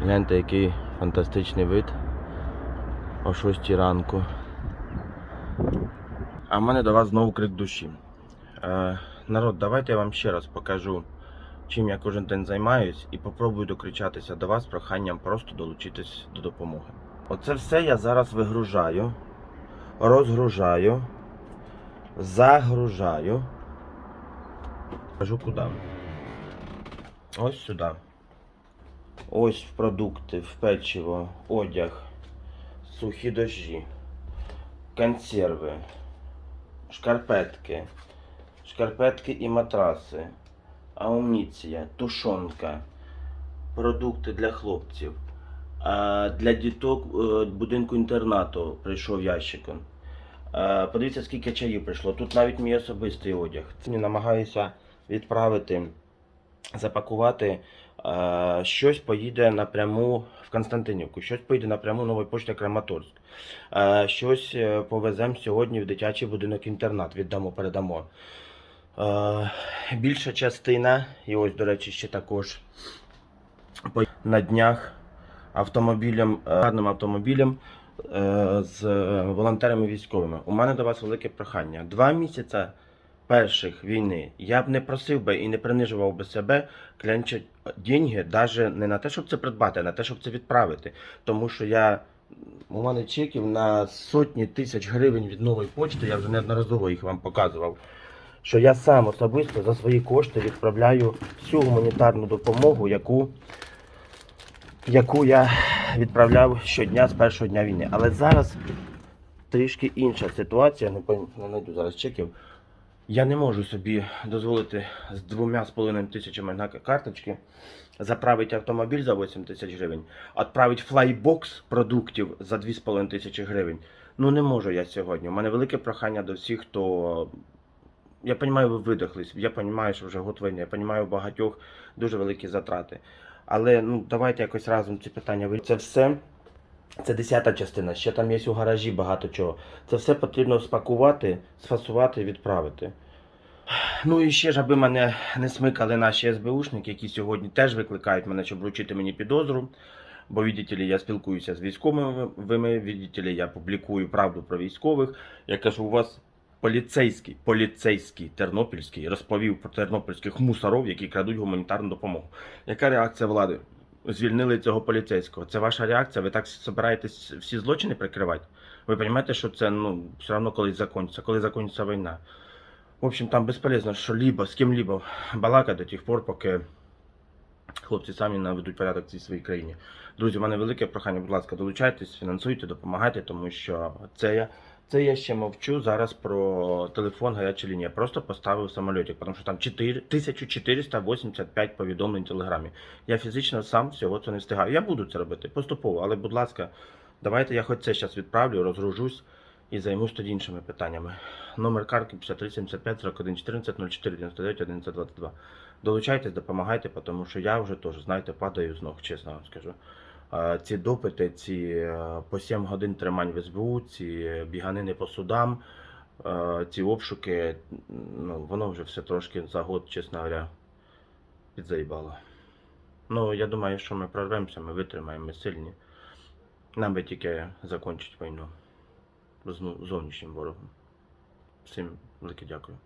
Гляньте, який фантастичний вид о 6 ранку. А в мене до вас знову крик душі. Е, народ, давайте я вам ще раз покажу, чим я кожен день займаюсь, і попробую докричатися до вас з проханням просто долучитись до допомоги. Оце все я зараз вигружаю, розгружаю, загружаю. Кажу куди. Ось сюди. Ось в продукти, в печиво, одяг, сухі дожі, консерви, шкарпетки, шкарпетки і матраси, амуніція, тушонка, продукти для хлопців. Для діток е, будинку інтернату прийшов ящиком. Е, Подивіться, скільки чаїв прийшло. Тут навіть мій особистий одяг. Намагаюся відправити, запакувати. Е, Щось поїде напряму в Константинівку, щось поїде напряму Нової пошти Краматорськ. Е, Щось е, повеземо сьогодні в дитячий будинок інтернат, віддамо, передамо. Більша частина, і ось, до речі, ще також на днях автомобілем, гарним автомобілем з волонтерами військовими. У мене до вас велике прохання. Два місяці перших війни я б не просив би і не принижував би себе клянчать деньги, навіть не на те, щоб це придбати, а на те, щоб це відправити. Тому що я. У мене чеків на сотні тисяч гривень від нової почти, я вже неодноразово їх вам показував. Що я сам особисто за свої кошти відправляю всю гуманітарну допомогу, яку яку я відправляв щодня з першого дня війни. Але зараз трішки інша ситуація, не, не знайду зараз чеків. Я не можу собі дозволити з двома з половиною тисячами на карточки заправити автомобіль за 8 тисяч гривень, відправити флайбокс продуктів за 2,5 тисячі гривень. Ну не можу я сьогодні. У мене велике прохання до всіх, хто. Я розумію, ви видохлись, я розумію, що вже год війни, я розумію, багатьох дуже великі затрати. Але ну давайте якось разом ці питання вирішимо. Це все. Це десята частина. Ще там є у гаражі багато чого. Це все потрібно спакувати, сфасувати, відправити. Ну і ще ж, аби мене не смикали наші СБУшники, які сьогодні теж викликають мене, щоб вручити мені підозру. Бо, ли, я спілкуюся з військовими, ли, я публікую правду про військових. Я кажу, у вас поліцейський, поліцейський тернопільський розповів про тернопільських мусорів, які крадуть гуманітарну допомогу. Яка реакція влади? Звільнили цього поліцейського. Це ваша реакція? Ви так збираєтесь всі злочини прикривати? Ви розумієте, що це ну, все одно колись закінчиться, коли закінчиться війна. В общем, там безполезно, що либо з ким-либо балакати до тих пор, поки хлопці самі наведуть порядок в цій своїй країні. Друзі, у мене велике прохання, будь ласка, долучайтесь, фінансуйте, допомагайте, тому що це я. Це я ще мовчу зараз про телефон гаряча лінія. Просто поставив самольотик, тому що там 4, 1485 повідомлень в телеграмі. Я фізично сам всього це не встигаю. Я буду це робити поступово, але, будь ласка, давайте я хоч це зараз відправлю, розгружусь і займусь тоді іншими питаннями. Номер картки 53 75 41 14 04 99 11 22. Долучайтесь, допомагайте, тому що я вже теж, знаєте, падаю з ног, чесно вам скажу. Е, Ці допити, ці е, по 7 годин тримань в СБУ, ці біганини по судам, е, ці обшуки, ну, воно вже все трошки за год, чесно говоря, підзаїбало. Ну, я думаю, що ми прорвемося, ми витримаємо, ми сильні. Нам би тільки закінчити війну з ну- зовнішнім ворогом. Всім велике дякую.